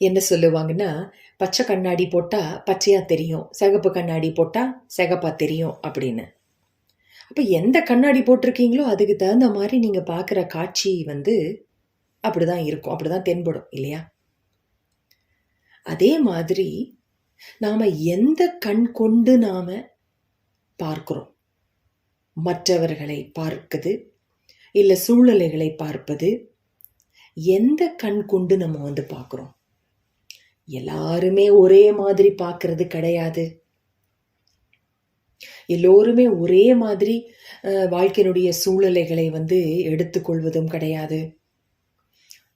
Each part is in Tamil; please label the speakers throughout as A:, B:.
A: என்ன சொல்லுவாங்கன்னா பச்சை கண்ணாடி போட்டால் பச்சையாக தெரியும் சிகப்பு கண்ணாடி போட்டால் சிகப்பாக தெரியும் அப்படின்னு. அப்போ எந்த கண்ணாடி போட்டிருக்கீங்களோ அதுக்கு தகுந்த மாதிரி நீங்கள் பார்க்குற காட்சி வந்து அப்படி தான் இருக்கும் அப்படி தான் தென்படும் இல்லையா? அதே மாதிரி நாம் எந்த கண் கொண்டு நாம் பார்க்குறோம்? மற்றவர்களை பார்க்குது இல்லை சூழ்நிலைகளை பார்ப்பது எந்த கண் கொண்டு நம்ம வந்து பார்க்குறோம்? எல்லாருமே ஒரே மாதிரி பார்க்கறது கிடையாது. எல்லோருமே ஒரே மாதிரி வாழ்க்கையினுடைய சூழ்நிலைகளை வந்து எடுத்துக்கொள்வதும் கிடையாது.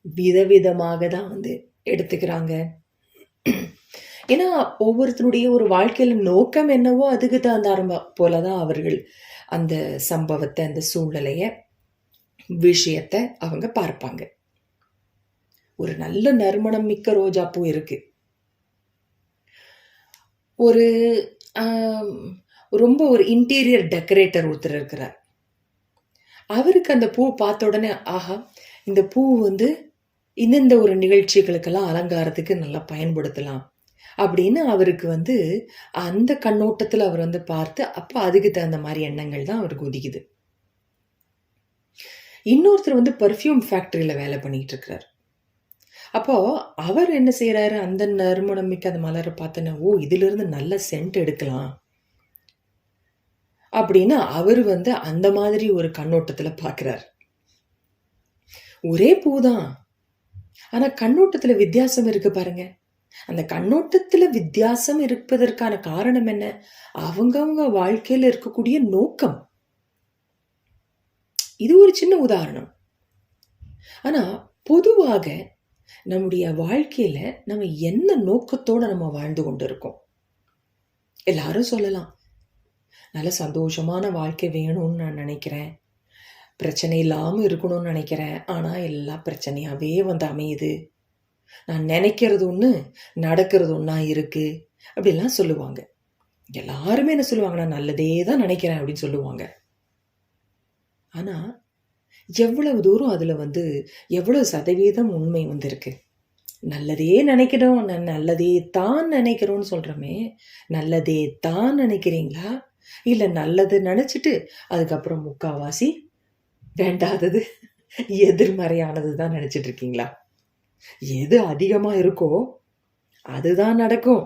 A: விதவிதமாக தான் வந்து எடுத்துக்கிறாங்க. ஏன்னா ஒவ்வொருத்தருடைய ஒரு வாழ்க்கையில் நோக்கம் என்னவோ அதுக்கு தகுந்தார போல தான் அவர்கள் அந்த சம்பவத்தை அந்த சூழ்நிலையை விஷயத்தை அவங்க பார்ப்பாங்க. ஒரு நல்ல நறுமணம் மிக்க ரோஜா பூ ஒரு ரொம்ப ஒரு இன்டீரியர் டெக்கரேட்டர் ஒருத்தர் இருக்கிறார். அவருக்கு அந்த பூ பார்த்த உடனே ஆஹா இந்த பூ வந்து இந்தந்த ஒரு நிகழ்ச்சிகளுக்கெல்லாம் அலங்காரத்துக்கு நல்லா பயன்படுத்தலாம் அப்படின்னு அவருக்கு வந்து அந்த கண்ணோட்டத்தில் அவர் வந்து பார்த்து அப்போ அதுக்கு தகுந்த மாதிரி எண்ணங்கள் தான் அவருக்கு உதிக்குது இன்னொருத்தர் வந்து பர்ஃப்யூம் ஃபேக்ட்ரியில் வேலை பண்ணிகிட்டு இருக்கிறார். அப்போ அவர் என்ன செய்கிறாரு அந்த நறுமணம் மிக்க அந்த மலரை பார்த்தோன்னா ஓ இதிலிருந்து நல்ல சென்ட் எடுக்கலாம். அப்படின்னு அவர் வந்து அந்த மாதிரி ஒரு கண்ணோட்டத்தில் பார்க்குறார். ஒரே பூ தான். ஆனால் கண்ணோட்டத்தில் வித்தியாசம் இருக்கு பாருங்க. அந்த கண்ணோட்டத்தில் வித்தியாசம் இருப்பதற்கான காரணம் என்ன? அவங்கவுங்க வாழ்க்கையில் இருக்கக்கூடிய நோக்கம். இது ஒரு சின்ன உதாரணம். ஆனால் பொதுவாக நம்முடைய வாழ்க்கையில நம்ம என்ன நோக்கத்தோட நம்ம வாழ்ந்து கொண்டு இருக்கோம் எல்லாரும் சொல்லலாம். நல்ல சந்தோஷமான வாழ்க்கை வேணும்னு நான் நினைக்கிறேன். பிரச்சனை இல்லாமல் இருக்கணும்னு நினைக்கிறேன். ஆனால் எல்லா பிரச்சனையாகவே வந்து அமையுது. நான் நினைக்கிறது ஒன்று நடக்கிறது ஒன்றா இருக்குது அப்படிலாம் சொல்லுவாங்க. எல்லாருமே என்ன சொல்லுவாங்க நான் நல்லதே தான் நினைக்கிறேன் அப்படின்னு சொல்லுவாங்க. ஆனால் எவ்வளவு தூரம் அதில் வந்து எவ்வளவு சதவீதம் உண்மை வந்திருக்கு? நல்லதே நினைக்கிறோம் நான் நல்லதே தான் நினைக்கிறோன்னு சொல்கிறோமே நல்லதே தான் நினைக்கிறீங்களா? இல்லை நல்லது நினச்சிட்டு அதுக்கப்புறம் முக்காவாசி வேண்டாதது எதிர்மறையானது தான் நினச்சிட்டு இருக்கீங்களா? எது அதிகமாக இருக்கோ அதுதான் நடக்கும்.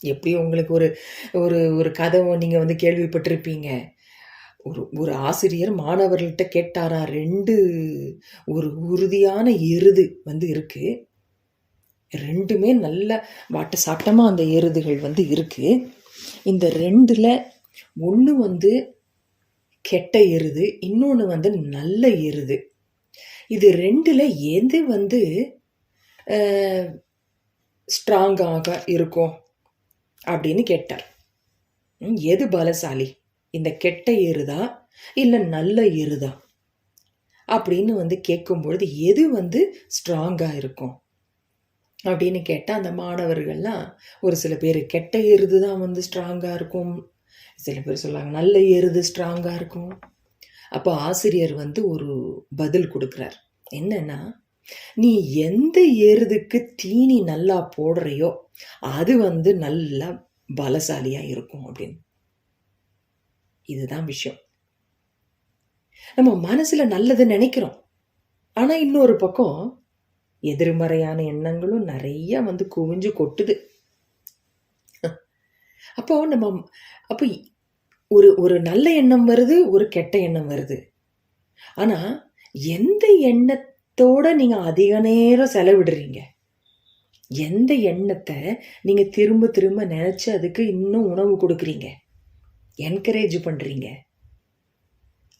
A: எப்படி உங்களுக்கு ஒரு ஒரு ஒரு கதை நீங்கள் வந்து கேள்விப்பட்டிருப்பீங்க. ஒரு ஒரு ஆசிரியர் மாணவர்கள்ட்ட கேட்டாரா? ரெண்டு ஒரு உறுதியான எருது வந்து இருக்கு. ரெண்டுமே நல்ல வாட்ட சாட்டமாக அந்த எருதுகள் வந்து இருக்கு. இந்த ரெண்டில் ஒன்று வந்து கெட்ட எருது இன்னொன்று வந்து நல்ல எருது. இது ரெண்டில் எது வந்து ஸ்ட்ராங்காக இருக்கும் அப்படின்னு கேட்டார். எது பலசாலி? இந்த கெட்ட எருதா இல்லை நல்ல எருதா அப்படின்னு வந்து கேட்கும் பொழுது எது வந்து ஸ்ட்ராங்காக இருக்கும்? அப்படின்னு கேட்டால் அந்த மாணவர்கள்லாம் ஒரு சில பேர் கெட்ட எருது தான் வந்து ஸ்ட்ராங்காக இருக்கும். சில பேர் சொல்லுவாங்க நல்ல எருது ஸ்ட்ராங்காக இருக்கும். அப்போ ஆசிரியர் வந்து ஒரு பதில் கொடுக்குறார். என்னன்னா நீ எந்த எருதுக்கு தீனி நல்லா போடுறையோ அது வந்து நல்லா பலசாலியாக இருக்கும் அப்படின்னு. இதுதான் விஷயம். நம்ம மனசுல நல்லது நினைக்கிறோம். ஆனா இன்னொரு பக்கம் எதிர்மறையான எண்ணங்களும் நிறைய வந்து குவிஞ்சு கொட்டுது. அப்போ நம்ம அப்போ ஒரு ஒரு நல்ல எண்ணம் வருது ஒரு கெட்ட எண்ணம் வருது. ஆனா எந்த எண்ணத்தோட நீங்க அதிக நேரம் செலவிடுறீங்க? எந்த எண்ணத்தை நீங்க திரும்ப திரும்ப நினைச்சு அதுக்கு இன்னும் உணவு கொடுக்குறீங்க? என்கரேஜ் பண்ணுறீங்க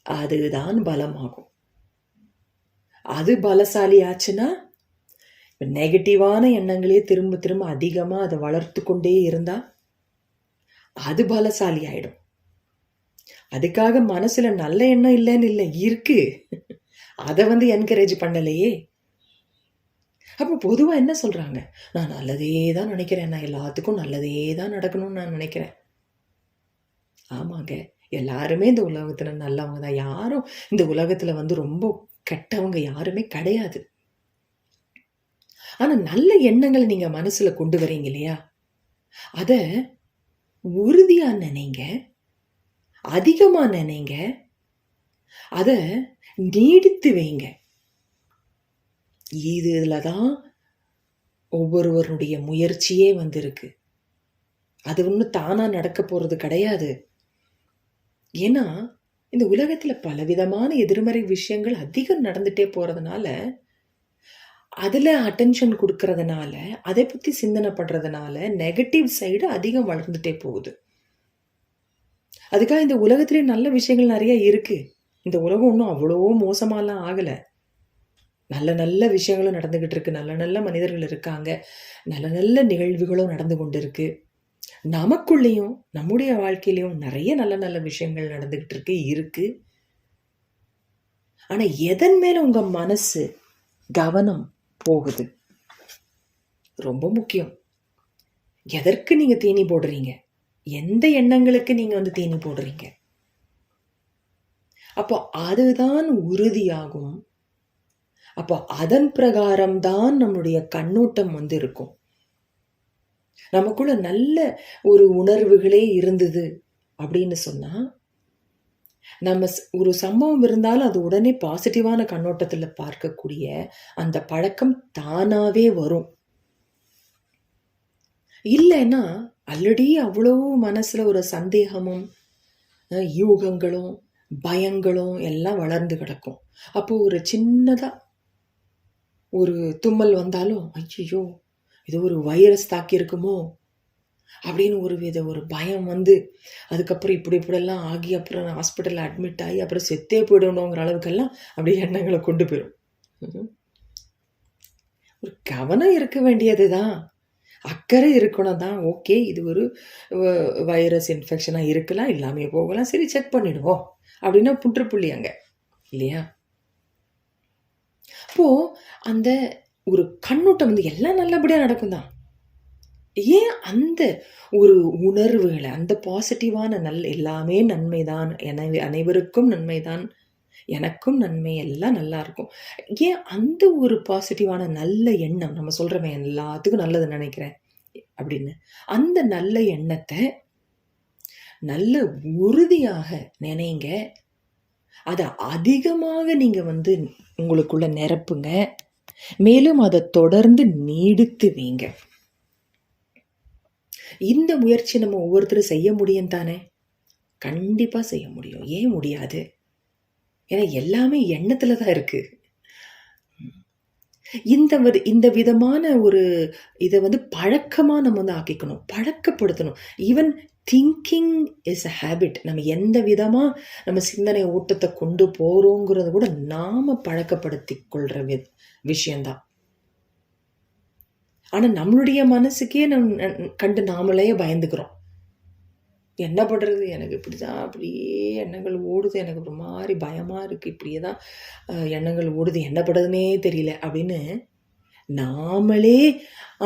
A: அதுதான் பலமாகும். அது பலசாலி ஆச்சுன்னா நெகட்டிவான எண்ணங்களே திரும்ப திரும்ப அதிகமாக அதை வளர்த்து கொண்டே இருந்தால் அது பலசாலி ஆகிடும் அதுக்காக மனசில் நல்ல எண்ணம் இல்லைன்னு இல்லை இருக்கு. அதை வந்து என்கரேஜ் பண்ணலையே. அப்போ பொதுவாக என்ன சொல்கிறாங்க நான் நல்லதே தான் நினைக்கிறேன் நான் எல்லாத்துக்கும் நல்லதே தான் நடக்கணும்னு நான் நினைக்கிறேன். ஆமாங்க எல்லாருமே இந்த உலகத்தில் நல்லவங்க தான் யாரும் இந்த உலகத்தில் வந்து ரொம்ப கெட்டவங்க யாருமே கிடையாது ஆனால் நல்ல எண்ணங்களை நீங்கள் மனசில் கொண்டு வரீங்க இல்லையா? அதை உறுதியாக நினைங்க. அதிகமாக நினைங்க. அதை நீடித்து வைங்க. இது இதில் தான் ஒவ்வொருவருடைய முயற்சியே வந்திருக்கு. அது ஒன்றும் தானாக நடக்க போகிறது கிடையாது. ஏன்னா, இந்த உலகத்தில் பலவிதமான எதிர்மறை விஷயங்கள் அதிகம் நடந்துகிட்டே போகிறதுனால அதில் அட்டென்ஷன் கொடுக்கறதுனால அதை பற்றி சிந்தனை பண்ணுறதுனால நெகட்டிவ் சைடு அதிகம் வளர்ந்துட்டே போகுது. அதுக்காக இந்த உலகத்திலே நல்ல விஷயங்கள் நிறைய இருக்குது இந்த உலகம் ஒன்றும் அவ்வளோ மோசமாலாம் ஆகலை நல்ல நல்ல விஷயங்களும் நடந்துக்கிட்டு இருக்கு. நல்ல நல்ல மனிதர்கள் இருக்காங்க. நல்ல நல்ல நிகழ்வுகளும் நடந்து கொண்டு இருக்குது நமக்குள்ளேயும், நம்முடைய வாழ்க்கையிலையும் நிறைய நல்ல நல்ல விஷயங்கள் நடந்துகிட்டு இருக்கு, இருக்கு. ஆனால் எதன் மேலே உங்கள் மனசு, கவனம் போகுது? ரொம்ப முக்கியம். எதற்கு நீங்கள் தீனி போடுறீங்க? எந்த எண்ணங்களுக்கு நீங்கள் வந்து தீனி போடுறீங்க? அப்போ அதுதான் உறுதியாகும். அப்போ அதன் பிரகாரம் தான் நம்முடைய கண்ணோட்டம் வந்து இருக்கும். நமக்குள்ள நல்ல ஒரு உணர்வுகளே இருந்தது அப்படின்னு சொன்னா, நம்ம ஒரு சம்பவம் இருந்தாலும் அது உடனே பாசிட்டிவான கண்ணோட்டத்துல பார்க்கக்கூடிய அந்த பழக்கம் தானாவே வரும். இல்லைன்னா, ஆல்ரெடி அவ்வளோ மனசுல ஒரு சந்தேகமும், யூகங்களும், பயங்களும் எல்லாம் வளர்ந்து கிடக்கும். அப்போ ஒரு சின்னதா ஒரு தும்மல் வந்தாலும், ஐயோ இது ஒரு வைரஸ் தாக்கியிருக்குமோ?" அப்படின்னு ஒரு வித ஒரு பயம் வந்து, அதுக்கப்புறம் இப்படி இப்படிலாம் ஆகி, அப்புறம் ஹாஸ்பிட்டலில் அட்மிட் ஆகி, அப்புறம் செத்தே போயிடணுங்கிற அளவுக்கெல்லாம் அப்படியே எண்ணங்களை கொண்டு போயிடும் ஒரு கவனம் இருக்க வேண்டியது தான். அக்கறை இருக்கணும் தான். ஓகே இது ஒரு வ வைரஸ் இன்ஃபெக்ஷனாக இருக்கலாம், இல்லாமல் போகலாம். சரி செக் பண்ணிடுவோம். அப்படின்னா புற்றுப்புள்ளி அங்கே இல்லையா? அப்போது அந்த ஒரு கண்ணோட்டம் வந்து எல்லாம் நல்லபடியாக நடக்கும் தான். ஏன் அந்த ஒரு உணர்வுகளை அந்த பாசிட்டிவான நல் எல்லாமே நன்மை தான் எனவே அனைவருக்கும் நன்மை தான் எனக்கும் நன்மை எல்லாம் நல்லா இருக்கும். ஏன் அந்த ஒரு பாசிட்டிவான நல்ல எண்ணம் நம்ம சொல்கிறவன் எல்லாத்துக்கும் நல்லது நினைக்கிறேன் அப்படின்னு. அந்த நல்ல எண்ணத்தை நல்ல உறுதியாக நினைங்க. அதை அதிகமாக நீங்கள் வந்து உங்களுக்குள்ள நிரப்புங்க. மேலும் அதை தொடர்ந்து நீடித்து வீங்க இந்த முயற்சி நம்ம ஒவ்வொருத்தரும் செய்ய முடியும் தானே? கண்டிப்பாக செய்ய முடியும். ஏன் முடியாது? ஏன்னா எல்லாமே எண்ணத்தில் தான் இருக்குது இந்த இந்த விதமான ஒரு இதை வந்து பழக்கமாக நம்ம வந்து ஆக்கிக்கணும். பழக்கப்படுத்தணும். Even thinking is a habit. நம்ம எந்த விதமாக நம்ம சிந்தனை ஓட்டத்தை கொண்டு போகிறோங்கிறத கூட நாம் பழக்கப்படுத்தி கொள்கிற வி விஷயந்தான் ஆனால் நம்மளுடைய மனசுக்கே நம் ந கண்டு நாமளே பயந்துக்கிறோம். என்ன பண்ணுறது எனக்கு இப்படி தான் அப்படியே எண்ணங்கள் ஓடுது. எனக்கு ஒரு மாதிரி பயமாக இருக்குது இப்படியே தான் எண்ணங்கள் ஓடுது. என்ன பண்றதுன்னே தெரியல. அப்படின்னு நாமளே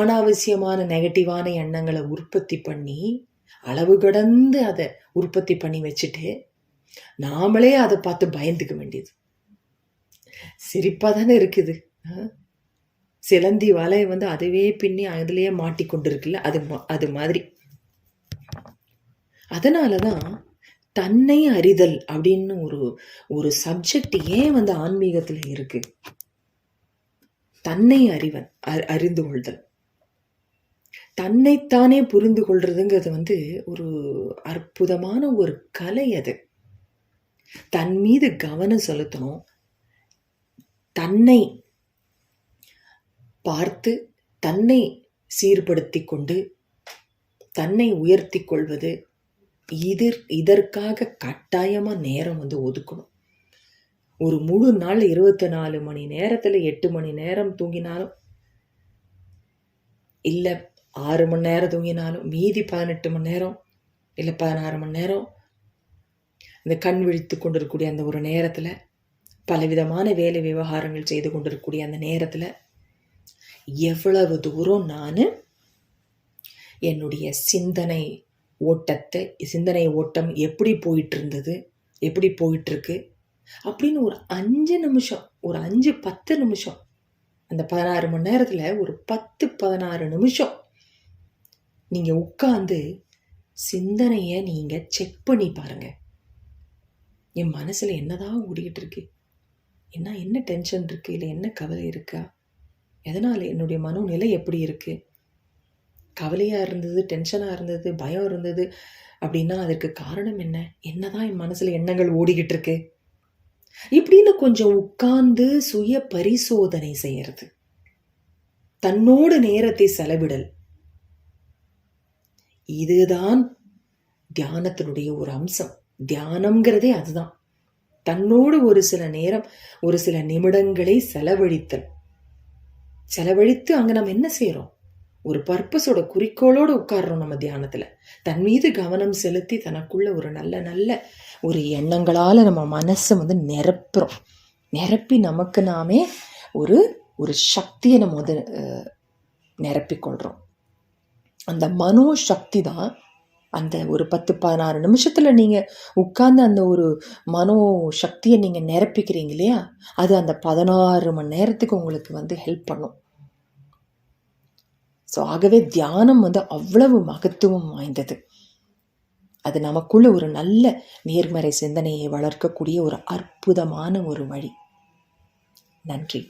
A: அனாவசியமான நெகட்டிவான எண்ணங்களை உற்பத்தி பண்ணி, அளவு கடந்து அதை உற்பத்தி பண்ணி வச்சுட்டு, நாமளே அதை பார்த்து பயந்துக்க வேண்டியது. சிரிப்பாக தானே இருக்குது. சிலந்தி வலையை வந்து அதுவே பின்னி அதுலேயே மாட்டிக்கொண்டு இருக்குல்ல. அது மா அது மாதிரி. அதனால தான் தன்னை அறிதல் அப்படின்னு ஒரு ஒரு சப்ஜெக்ட் ஏன் வந்து ஆன்மீகத்தில் இருக்கு? தன்னை அறிவன் அறிந்து கொள்தல். தன்னைத்தானே புரிந்து கொள்றதுங்கிறது வந்து ஒரு அற்புதமான ஒரு கலை அது. தன் மீது கவனம் செலுத்தணும். தன்னை பார்த்து, தன்னை சீர்படுத்தி கொண்டு, தன்னை உயர்த்தி கொள்வது, இதர் இதற்காக கட்டாயமாக நேரம் வந்து ஒதுக்கணும். ஒரு முழு நாள் 24 மணி நேரத்தில் எட்டு மணி நேரம் தூங்கினாலும் இல்லை ஆறு மணி நேரம் தூங்கினாலும், மீதி 18 மணி நேரம், இல்லை பதினாறு மணி நேரம், இந்த கண் விழித்து கொண்டிருக்கக்கூடிய அந்த ஒரு நேரத்தில் பலவிதமான வேலை விவகாரங்கள் செய்து கொண்டிருக்கக்கூடிய அந்த நேரத்தில் எவ்வளவு தூரம் நான் என்னுடைய சிந்தனை ஓட்டத்தை சிந்தனை ஓட்டம் எப்படி போயிட்டுருந்தது? எப்படி போயிட்டுருக்கு? அப்படின்னு ஒரு அஞ்சு நிமிஷம், ஒரு 5, 10 நிமிஷம் அந்த பதினாறு மணி நேரத்தில் ஒரு பத்து பதினாறு நிமிஷம் நீங்கள் உட்காந்து சிந்தனையை நீங்கள் செக் பண்ணி பாருங்கள் என் மனசில் என்னதான் ஓடிக்கிட்டு இருக்கு? என்ன என்ன டென்ஷன் இருக்குது இல்லை என்ன கவலை இருக்கா? எதனால் என்னுடைய மனநிலை எப்படி இருக்குது கவலையாக இருந்தது டென்ஷனாக இருந்தது பயம் இருந்தது அப்படின்னா அதற்கு காரணம் என்ன? என்னதான் என் மனசில் எண்ணங்கள் ஓடிக்கிட்டு இருக்கு? இப்படின்னு கொஞ்சம் உட்கார்ந்து சுய பரிசோதனை செய்யறது. தன்னோடு நேரத்தை செலவிடல். இதுதான் தியானத்தினுடைய ஒரு அம்சம். தியானம்ங்கிறதே அதுதான். தன்னோடு ஒரு சில நேரம் ஒரு சில நிமிடங்களை செலவழித்தல். செலவழித்து அங்கே நம்ம என்ன செய்கிறோம் ஒரு பர்பஸோட குறிக்கோளோடு உட்கார்றோம் நம்ம தியானத்தில். தன் மீது கவனம் செலுத்தி தனக்குள்ள ஒரு நல்ல நல்ல ஒரு எண்ணங்களால் நம்ம மனசை வந்து நிரப்புறோம். நிரப்பி நமக்கு நாமே ஒரு ஒரு சக்தியை நம்ம வந்து நிரப்பிக்கொள்கிறோம் அந்த மனோ சக்தி தான் அந்த ஒரு பத்து பதினாறு நிமிஷத்தில் நீங்கள் உட்கார்ந்து அந்த ஒரு மனோ சக்தியை நீங்கள் நிரப்பிக்கிறீங்க இல்லையா? அது அந்த பதினாறு மணி நேரத்துக்கு உங்களுக்கு வந்து ஹெல்ப் பண்ணும். ஸோ ஆகவே தியானம் வந்து அவ்வளவு மகத்துவம் வாய்ந்தது. அது நமக்குள்ள ஒரு நல்ல நேர்மறை சிந்தனையை வளர்க்கக்கூடிய ஒரு அற்புதமான ஒரு வழி. நன்றி.